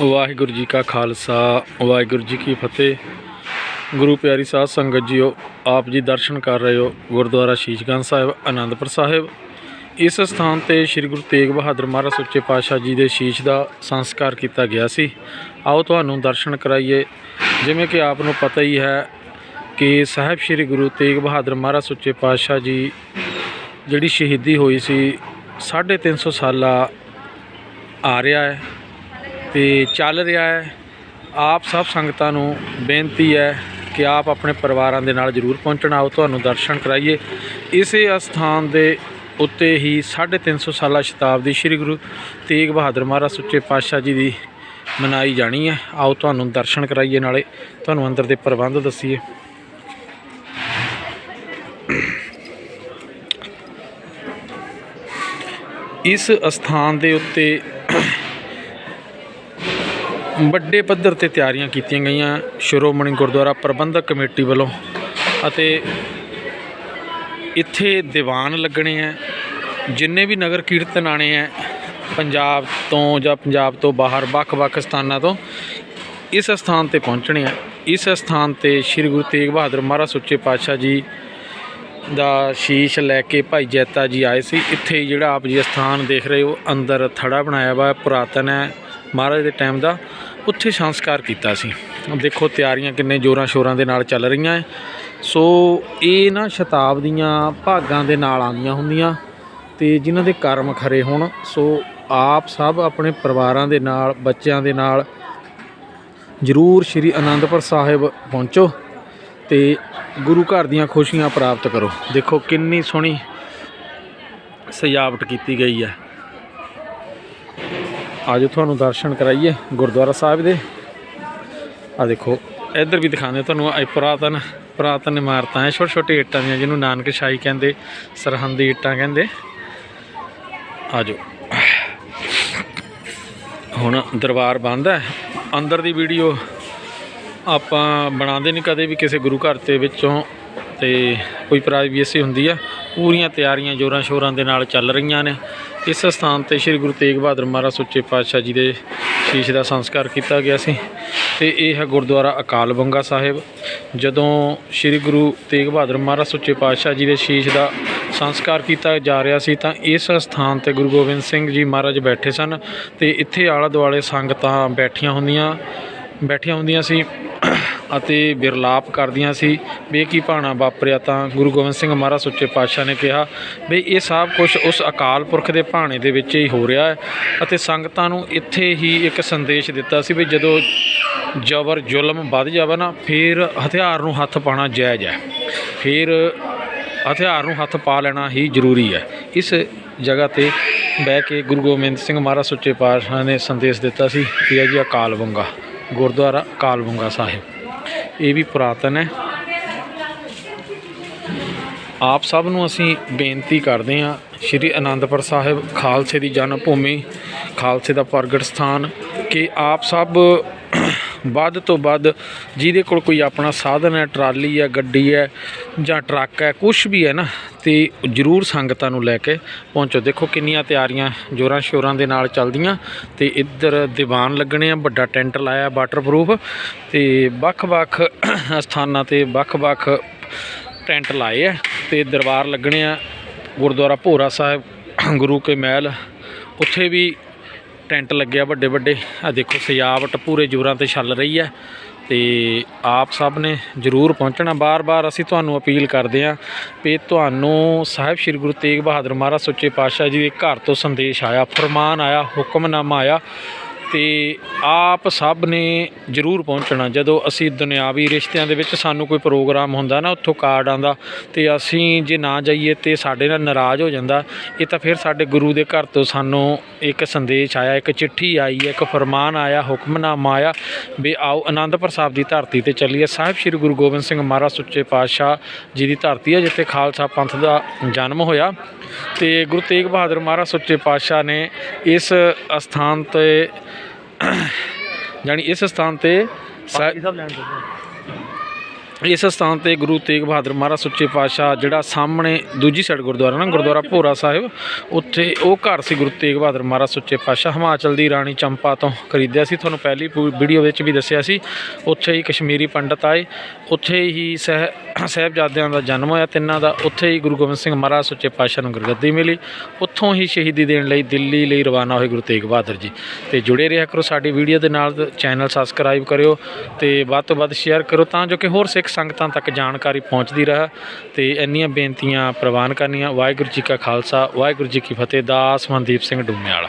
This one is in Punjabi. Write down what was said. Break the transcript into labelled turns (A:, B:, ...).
A: ਵਾਹਿਗੁਰੂ ਜੀ ਕਾ ਖਾਲਸਾ, ਵਾਹਿਗੁਰੂ ਜੀ ਕੀ ਫਤਿਹ। ਗੁਰੂ ਪਿਆਰੀ ਸਾਧ ਸੰਗਤ ਜੀਓ, ਆਪ ਜੀ ਦਰਸ਼ਨ ਕਰ ਰਹੇ ਹੋ ਗੁਰਦੁਆਰਾ ਸ਼ੀਸ਼ਗੰਜ ਸਾਹਿਬ, ਆਨੰਦਪੁਰ ਸਾਹਿਬ। ਇਸ ਸਥਾਨ ਤੇ ਸ੍ਰੀ ਗੁਰੂ ਤੇਗ ਬਹਾਦਰ ਮਹਾਰਾਜ ਸੱਚੇ ਪਾਤਸ਼ਾਹ ਜੀ ਦੇ ਸ਼ੀਸ਼ ਦਾ ਸੰਸਕਾਰ ਕੀਤਾ ਗਿਆ ਸੀ। ਆਓ ਤੁਹਾਨੂੰ ਦਰਸ਼ਨ ਕਰਾਈਏ। ਜਿਵੇਂ ਕਿ ਆਪ ਨੂੰ ਪਤਾ ਹੀ ਹੈ ਕਿ ਸਾਹਿਬ ਸ੍ਰੀ ਗੁਰੂ ਤੇਗ ਬਹਾਦਰ ਮਹਾਰਾਜ ਸੱਚੇ ਪਾਤਸ਼ਾਹ ਜੀ, ਜਿਹੜੀ ਸ਼ਹੀਦੀ ਹੋਈ ਸੀ 350 ਸਾਲਾ ਆ ਰਿਹਾ ਹੈ। ਤੇ ਚੱਲ ਰਿਹਾ ਹੈ। ਆਪ ਸਭ ਸੰਗਤਾਂ ਨੂੰ ਬੇਨਤੀ ਹੈ ਕਿ ਆਪ ਆਪਣੇ ਪਰਿਵਾਰਾਂ ਦੇ ਨਾਲ ਜ਼ਰੂਰ ਪਹੁੰਚਣਾ। ਆਓ ਤੁਹਾਨੂੰ ਦਰਸ਼ਨ ਕਰਾਈਏ। ਇਸੇ ਅਸਥਾਨ ਦੇ ਉੱਤੇ ਹੀ 350 ਸਾਲਾ ਸ਼ਤਾਬਦੀ ਸ੍ਰੀ ਗੁਰੂ ਤੇਗ ਬਹਾਦਰ ਮਹਾਰਾਜ ਸੁੱਚੇ ਪਾਤਸ਼ਾਹ ਜੀ ਦੀ ਮਨਾਈ ਜਾਣੀ ਹੈ। ਆਓ ਤੁਹਾਨੂੰ ਦਰਸ਼ਨ ਕਰਾਈਏ ਨਾਲੇ। ਤੁਹਾਨੂੰ ਅੰਦਰ ਦੇ ਪ੍ਰਬੰਧ ਦੱਸੀਏ। ਇਸ ਅਸਥਾਨ ਦੇ ਉੱਤੇ ਵੱਡੇ ਪੱਧਰ ਤੇ ਤਿਆਰੀਆਂ ਕੀਤੀਆਂ ਗਈਆਂ ਸ਼੍ਰੋਮਣੀ ਗੁਰਦੁਆਰਾ ਪ੍ਰਬੰਧਕ ਕਮੇਟੀ ਵੱਲੋਂ ਅਤੇ ਇੱਥੇ ਦੀਵਾਨ ਲੱਗਣੇ ਆ, ਜਿੰਨੇ ਵੀ ਨਗਰ ਕੀਰਤਨ ਆਣੇ ਆ, ਪੰਜਾਬ ਤੋਂ ਜਾਂ ਪੰਜਾਬ ਤੋਂ ਬਾਹਰ ਵੱਖ-ਵੱਖ ਸਥਾਨਾਂ ਤੋਂ ਇਸ ਸਥਾਨ ਤੇ ਪਹੁੰਚਣੇ ਆ। ਇਸ ਸਥਾਨ ਤੇ ਸ੍ਰੀ ਗੁਰੂ ਤੇਗ ਬਹਾਦਰ ਮਹਾਰਾਜ ਸੁੱਚੇ ਪਾਤਸ਼ਾਹ ਜੀ ਦਾ ਸ਼ੀਸ਼ ਲੈ ਕੇ ਭਾਈ ਜੈਤਾ ਜੀ ਆਏ ਸੀ। ਇੱਥੇ ਜਿਹੜਾ ਆਪ ਜੀ ਸਥਾਨ ਦੇਖ ਰਹੇ ਹੋ, ਅੰਦਰ ਥੜਾ ਬਣਾਇਆ ਵਾ, ਪੁਰਾਤਨ ਹੈ ਮਹਾਰਾਜ ਦੇ ਟਾਈਮ ਦਾ। ਉੱਥੇ ਸੰਸਕਾਰ ਕੀਤਾ ਸੀ। ਦੇਖੋ ਤਿਆਰੀਆਂ ਕਿੰਨੇ ਜੋਰਾਂ ਸ਼ੋਰਾਂ ਦੇ ਨਾਲ ਚੱਲ ਰਹੀਆਂ ਹੈ ਸੋ ਇਹ ਨਾ ਸ਼ਤਾਬਦੀਆਂ ਭਾਗਾਂ ਦੇ ਨਾਲ ਆਉਂਦੀਆਂ ਹੁੰਦੀਆਂ ਤੇ ਜਿਨ੍ਹਾਂ ਦੇ ਕਰਮ ਖਰੇ ਹੋਣ। ਸੋ ਆਪ ਸਭ ਆਪਣੇ ਪਰਿਵਾਰਾਂ ਦੇ ਨਾਲ, ਬੱਚਿਆਂ ਦੇ ਨਾਲ ਜ਼ਰੂਰ ਸ਼੍ਰੀ ਅਨੰਦਪੁਰ ਸਾਹਿਬ ਪਹੁੰਚੋ ਤੇ ਗੁਰੂ ਘਰ ਦੀਆਂ ਖੁਸ਼ੀਆਂ ਪ੍ਰਾਪਤ ਕਰੋ। ਦੇਖੋ ਕਿੰਨੀ ਸੋਹਣੀ ਸਜਾਵਟ ਕੀਤੀ ਗਈ ਹੈ ਆਜੋ ਤੁਹਾਨੂੰ ਦਰਸ਼ਨ ਕਰਾਈਏ ਗੁਰਦੁਆਰਾ ਸਾਹਿਬ ਦੇ। ਆ ਦੇਖੋ, ਇੱਧਰ ਵੀ ਦਿਖਾਉਂਦੇ ਤੁਹਾਨੂੰ, ਇਹ ਪੁਰਾਤਨ ਪੁਰਾਤਨ ਇਮਾਰਤਾਂ ਹੈ ਛੋਟੇ ਛੋਟੇ ਇੱਟਾਂ ਦੀਆਂ, ਜਿਹਨੂੰ ਨਾਨਕ ਸ਼ਾਹੀ ਕਹਿੰਦੇ, ਸਰਹੰਦੀ ਇੱਟਾਂ ਕਹਿੰਦੇ। ਆਜੋ। ਹੁਣ ਦਰਬਾਰ ਬੰਦ ਹੈ ਅੰਦਰ ਦੀ ਵੀਡੀਓ ਆਪਾਂ ਬਣਾਉਂਦੇ ਨਹੀਂ ਕਦੇ ਵੀ ਕਿਸੇ ਗੁਰੂ ਘਰ ਦੇ ਵਿੱਚੋਂ, ਤੇ ਕੋਈ ਪ੍ਰਾਈਵੇਸੀ ਹੁੰਦੀ ਆ। ਪੂਰੀਆਂ ਤਿਆਰੀਆਂ ਜੋਰਾਂ ਸ਼ੋਰਾਂ ਦੇ ਨਾਲ ਚੱਲ ਰਹੀਆਂ ਨੇ। ਇਸ ਸਥਾਨ ਤੇ ਸ੍ਰੀ ਗੁਰੂ ਤੇਗ ਬਹਾਦਰ ਮਹਾਰਾਜ ਸੁੱਚੇ ਪਾਤਸ਼ਾਹ ਜੀ ਦੇ ਸ਼ੀਸ਼ ਦਾ ਸੰਸਕਾਰ ਕੀਤਾ ਗਿਆ ਸੀ ਤੇ ਇਹ ਹੈ ਗੁਰਦੁਆਰਾ ਅਕਾਲ ਬੰਗਾ ਸਾਹਿਬ। ਜਦੋਂ ਸ੍ਰੀ ਗੁਰੂ ਤੇਗ ਬਹਾਦਰ ਮਹਾਰਾਜ ਸੁੱਚੇ ਪਾਤਸ਼ਾਹ ਜੀ ਦੇ ਸ਼ੀਸ਼ ਦਾ ਸੰਸਕਾਰ ਕੀਤਾ ਜਾ ਰਿਹਾ ਸੀ ਤਾਂ ਇਸ ਸਥਾਨ ਤੇ ਗੁਰੂ ਗੋਬਿੰਦ ਸਿੰਘ ਜੀ ਮਹਾਰਾਜ ਬੈਠੇ ਸਨ ਤੇ ਇੱਥੇ ਆਲਾ ਦੁਆਲੇ ਸੰਗਤਾਂ ਬੈਠੀਆਂ ਹੁੰਦੀਆਂ ਬੈਠੀਆਂ ਹੁੰਦੀਆਂ ਸੀ। ਅਤੇ ਵਿਰਲਾਪ ਕਰਦੀਆਂ ਸੀ। ਵੀ ਕੀ ਭਾਣਾ ਵਾਪਰਿਆ ਤਾਂ ਗੁਰੂ ਗੋਬਿੰਦ ਸਿੰਘ ਮਹਾਰਾਜ ਸੁੱਚੇ ਪਾਤਸ਼ਾਹ ਨੇ ਕਿਹਾ ਵੀ ਇਹ ਸਭ ਕੁਝ ਉਸ ਅਕਾਲ ਪੁਰਖ ਦੇ ਭਾਣੇ ਦੇ ਵਿੱਚ ਹੀ ਹੋ ਰਿਹਾ ਹੈ ਅਤੇ ਸੰਗਤਾਂ ਨੂੰ ਇੱਥੇ ਹੀ ਇੱਕ ਸੰਦੇਸ਼ ਦਿੱਤਾ ਸੀ ਵੀ ਜਦੋਂ ਜ਼ਬਰ ਜ਼ੁਲਮ ਵੱਧ ਜਾਵੇ ਨਾ, ਫਿਰ ਹਥਿਆਰ ਨੂੰ ਹੱਥ ਪਾਣਾ ਜਾਇਜ਼ ਹੈ। ਫਿਰ ਹਥਿਆਰ ਨੂੰ ਹੱਥ ਪਾ ਲੈਣਾ ਹੀ ਜ਼ਰੂਰੀ ਹੈ। ਇਸ ਜਗ੍ਹਾ ਤੇ ਬਹਿ ਕੇ ਗੁਰੂ ਗੋਬਿੰਦ ਸਿੰਘ ਮਹਾਰਾਜ ਸੁੱਚੇ ਪਾਤਸ਼ਾਹ ਨੇ ਸੰਦੇਸ਼ ਦਿੱਤਾ ਸੀ ਕਿ ਹੈ ਜੀ ਅਕਾਲ ਬੰਗਾ ਗੁਰਦੁਆਰਾ ਅਕਾਲ ਬੰਗਾ ਸਾਹਿਬ। ਇਹ ਵੀ ਪੁਰਾਤਨ ਹੈ। ਆਪ ਸਭ ਨੂੰ ਅਸੀਂ ਬੇਨਤੀ ਕਰਦੇ ਹਾਂ, ਸ਼੍ਰੀ ਅਨੰਦਪੁਰ ਸਾਹਿਬ ਖਾਲਸੇ ਦੀ ਜਨਮ ਭੂਮੀ, ਖਾਲਸੇ ਦਾ ਪ੍ਰਗਟ ਸਥਾਨ, ਕਿ ਆਪ ਸਭ ਵੱਧ ਤੋਂ ਵੱਧ ਜਿਹਦੇ ਕੋਲ ਕੋਈ ਆਪਣਾ ਸਾਧਨ ਹੈ, ਟਰਾਲੀ ਹੈ, ਗੱਡੀ ਹੈ ਜਾਂ ਟਰੱਕ ਹੈ ਕੁਝ ਵੀ ਹੈ ਨਾ, ਤੇ ਜ਼ਰੂਰ ਸੰਗਤਾਂ ਨੂੰ ਲੈ ਕੇ ਪਹੁੰਚੋ। ਦੇਖੋ ਕਿੰਨੀਆਂ ਤਿਆਰੀਆਂ ਜੋਰਾਂ ਸ਼ੋਰਾਂ ਦੇ ਨਾਲ ਚੱਲਦੀਆਂ ਤੇ ਇੱਧਰ ਦੀਵਾਨ ਲੱਗਣੇ ਆ, ਵੱਡਾ ਟੈਂਟ ਲਾਇਆ ਵਾਟਰਪ੍ਰੂਫ ਤੇ ਵੱਖ-ਵੱਖ ਸਥਾਨਾਂ ਤੇ ਵੱਖ-ਵੱਖ ਟੈਂਟ ਲਾਏ ਆ ਤੇ ਦਰਬਾਰ ਲੱਗਣੇ ਆ ਗੁਰਦੁਆਰਾ ਭੋਰਾ ਸਾਹਿਬ, ਗੁਰੂ ਕੇ ਮਹਿਲ। ਉੱਥੇ ਵੀ ਟੈਂਟ ਲੱਗਿਆ ਵੱਡੇ ਵੱਡੇ। ਆ ਦੇਖੋ ਸਜਾਵਟ ਪੂਰੇ ਜੋਰਾਂ ਤੇ ਛੱਲ ਰਹੀ ਹੈ ਤੇ ਆਪ ਸਭ ਨੇ ਜ਼ਰੂਰ ਪਹੁੰਚਣਾ। ਬਾਰ-ਬਾਰ ਅਸੀਂ ਤੁਹਾਨੂੰ ਅਪੀਲ ਕਰਦੇ ਹਾਂ ਵੀ ਤੁਹਾਨੂੰ ਸਾਹਿਬ ਸ੍ਰੀ ਗੁਰੂ ਤੇਗ ਬਹਾਦਰ ਮਹਾਰਾਜ ਸੱਚੇ ਪਾਤਸ਼ਾਹ ਜੀ ਦੇ ਘਰ ਤੋਂ ਸੰਦੇਸ਼ ਆਇਆ, ਫਰਮਾਨ ਆਇਆ, ਹੁਕਮਨਾਮਾ ਆਇਆ। ਤੇ ਆਪ ਸਭ ਨੇ ਜ਼ਰੂਰ ਪਹੁੰਚਣਾ। ਜਦੋਂ ਅਸੀਂ ਦੁਨਿਆਵੀ ਰਿਸ਼ਤਿਆਂ ਦੇ ਵਿੱਚ ਸਾਨੂੰ ਕੋਈ ਪ੍ਰੋਗਰਾਮ ਹੁੰਦਾ ਨਾ ਉੱਥੋਂ ਕਾਰਡ ਆਂਦਾ ਤੇ ਅਸੀਂ ਜੇ ਨਾ ਜਾਈਏ ਤੇ ਸਾਡੇ ਨਾਲ ਨਾਰਾਜ਼ ਹੋ ਜਾਂਦਾ, ਇਹ ਤਾਂ ਫਿਰ ਸਾਡੇ ਗੁਰੂ ਦੇ ਘਰ ਤੋਂ ਸਾਨੂੰ ਇੱਕ ਸੰਦੇਸ਼ ਆਇਆ, ਇੱਕ ਚਿੱਠੀ ਆਈ ਹੈ ਇੱਕ ਫਰਮਾਨ ਆਇਆ, ਹੁਕਮਨਾਮਾ ਆਇਆ ਵੀ ਆਓ ਆਨੰਦਪੁਰ ਸਾਹਿਬ ਦੀ ਧਰਤੀ ਤੇ ਚੱਲੀਏ। ਸਾਹਿਬ ਸ੍ਰੀ ਗੁਰੂ ਗੋਬਿੰਦ ਸਿੰਘ ਮਹਾਰਾਜ ਸੁੱਚੇ ਪਾਤਸ਼ਾਹ ਜੀ ਦੀ ਧਰਤੀ ਹੈ, ਜਿੱਥੇ ਖਾਲਸਾ ਪੰਥ ਦਾ ਜਨਮ ਹੋਇਆ। ਤੇ ਗੁਰੂ ਤੇਗ ਬਹਾਦਰ ਮਹਾਰਾਜ ਸੁੱਚੇ ਪਾਤਸ਼ਾਹ ਨੇ ਇਸ ਅਸਥਾਨ ਤੇ ਜਾਣੀ ਇਸ ਸਥਾਨ ਤੇ ਸਾਹਿਬ
B: ਸਭ ਲੈਣ
A: ਇਸ ਸਥਾਨ ਤੇ ਗੁਰੂ ਤੇਗ ਬਹਾਦਰ ਮਹਾਰਾਜ ਸੱਚੇ ਪਾਤਸ਼ਾਹ ਜਿਹੜਾ ਸਾਹਮਣੇ ਦੂਜੀ ਸਾਈਡ ਗੁਰਦੁਆਰਾ ਨਾ, ਗੁਰਦੁਆਰਾ ਭੋਰਾ ਸਾਹਿਬ, ਉੱਥੇ ਉਹ ਘਰ ਸੀ ਗੁਰੂ ਤੇਗ ਬਹਾਦਰ ਮਹਾਰਾਜ ਸੱਚੇ ਪਾਤਸ਼ਾਹ। ਹਿਮਾਚਲ ਦੀ ਰਾਣੀ ਚੰਪਾ ਤੋਂ ਖਰੀਦਿਆ ਸੀ। ਤੁਹਾਨੂੰ ਪਹਿਲੀ ਵੀਡੀਓ ਵਿੱਚ ਵੀ ਦੱਸਿਆ ਸੀ। ਉੱਥੇ ਹੀ ਕਸ਼ਮੀਰੀ ਪੰਡਤ ਆਏ। ਉੱਥੇ ਹੀ ਸਹਿ, ਸਾਹਿਬਜ਼ਾਦਿਆਂ ਦਾ ਜਨਮ ਹੋਇਆ। ਤਿੰਨਾਂ ਦਾ, ਉੱਥੇ ਹੀ ਗੁਰੂ ਗੋਬਿੰਦ ਸਿੰਘ ਮਹਾਰਾਜ ਸੱਚੇ ਪਾਤਸ਼ਾਹ ਨੂੰ ਗੁਰਗੱਦੀ ਮਿਲੀ। ਉੱਥੋਂ ਹੀ ਸ਼ਹੀਦੀ ਦੇਣ ਲਈ ਦਿੱਲੀ ਲਈ ਰਵਾਨਾ ਹੋਏ ਗੁਰੂ ਤੇਗ ਬਹਾਦਰ ਜੀ। ਤੇ ਜੁੜੇ ਰਿਹਾ ਕਰੋ ਸਾਡੀ ਵੀਡੀਓ ਦੇ ਨਾਲ। ਚੈਨਲ ਸਬਸਕ੍ਰਾਈਬ ਕਰਿਓ ਤੇ ਵੱਧ ਤੋਂ ਵੱਧ ਸ਼ੇਅਰ ਕਰੋ ਤਾਂ ਜੋ ਕਿ ਹੋਰ ਸਿੱਖ ਸੰਗਤਾਂ ਤੱਕ ਜਾਣਕਾਰੀ ਪਹੁੰਚਦੀ ਰਹੇ ਤੇ ਇੰਨੀਆਂ ਬੇਨਤੀਆਂ ਪ੍ਰਵਾਨ ਕਰਨੀਆਂ। ਵਾਹਿਗੁਰੂ ਜੀ ਕਾ ਖਾਲਸਾ, ਵਾਹਿਗੁਰੂ ਜੀ ਕੀ ਫਤਿਹ। ਦਾਸ ਮਨਦੀਪ ਸਿੰਘ ਡੂਮੇ ਵਾਲਾ